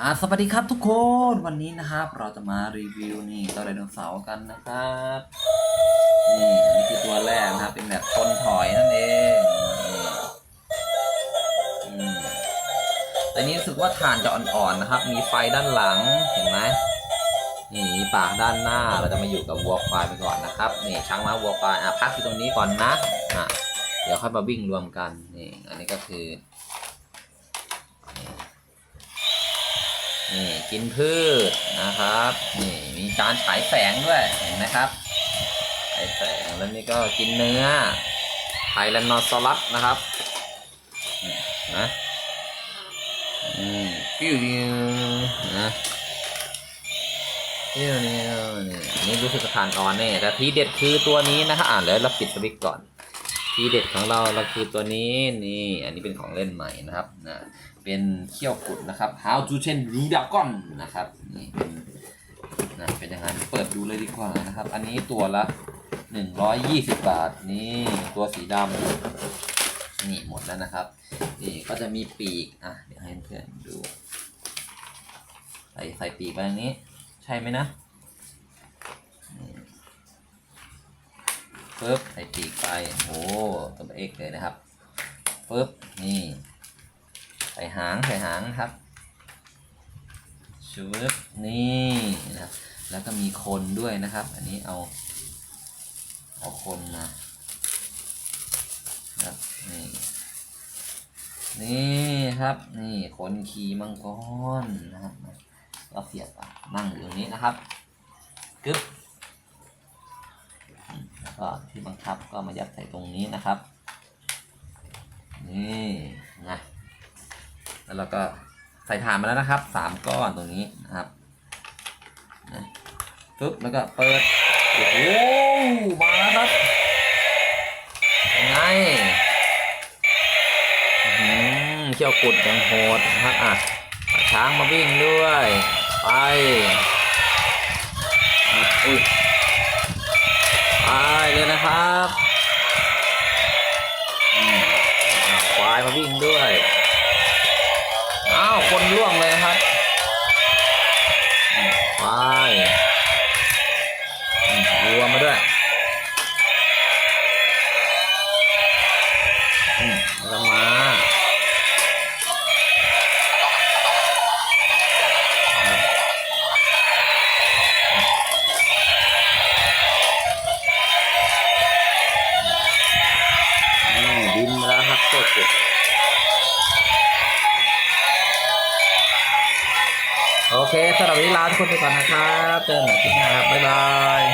อ่าสวัสดีครับทุกคนวันนี้นะครับเราจะมารีวิวนี่ตัวไดโนเสาร์กันนะครับนี่อันนี้คือตัวแรกนะครับเป็นแบบต้นถอยนั่นเองอืมแต่นี้รู้สึกว่าฐานจะอ่อนๆนะครับ มีไฟด้านหลังเห็นไหมนี่มีปากด้านหน้าเราจะมาอยู่กับวัวควายไปก่อนนะครับนี่ช้างม้าวัวควายอะพักอยู่ตรงนี้ก่อนนะอะเดี๋ยวค่อยมาวิ่งรวมกันนี่อันนี้ก็คือ นี่กินพืชนะครับนี่มีการฉายแสงด้วยเห็นไหมครับฉายแสงแล้วนี่ก็กินเนื้อไทแรนนอซอรัสนะครับนะอืมปิ้วดิวนะปิ้วดิวนี่อันนี่รู้สึกทานอ่อนเนี่ยแต่ทีเด็ดคือตัวนี้นะครับอ่านแล้วเราปิดสวิตช์ก่อน ทีเด็ดของเราเราคือตัวนี้นี่อันนี้เป็นของเล่นใหม่นะครับนะเป็นเขี้ยวกุดนะครับ How to Train Dragon นะครับนี่เป็นนะเป็นยังไงเปิดดูเลยดีกว่านะครับ อันนี้ตัวละ 120 บาทนี่ตัวสีดำนี่หมดแล้วนะครับนี่ก็จะมีปีกอะเดี๋ยวให้เพื่อนดูใส่ใส่ปีกไปอย่างนี้ ใช่ไหมนะ ปึ๊บใส่ปีกไปโอ้ตัวเอกเลยนะครับปึ๊บนี่ใส่หางใส่หางนะครับชุบนี่นะครับแล้วก็มีคนด้วยนะครับ อันนี้เอาเอาคนมาครับนี่นี่ครับนี่คนขี่มังกรนะครับก็เสียบอะนั่งอยู่ตรงนี้นะครับกึ๊บ ก็ที่บังคับก็มายัดใส่ตรงนี้นะครับ นี่นะแล้วเราก็ใส่ถ่านมาแล้วนะครับสามก้อนตรงนี้นะครับนะปึ๊บแล้วก็เปิดโอ้โหมาแล้วครับยังไงเขี้ยวกุดยังโหดนะอะช้างมาวิ่งด้วย ไป มมาด้วยอืมแล้วมาอือดีนมาแล้วครับโคตรเจ็บโอเคสำหรับวันนี้ลาทุกคนไปก่อนนะครับ เจอกันใหม่คลิปหน้าครับ บ๊ายบาย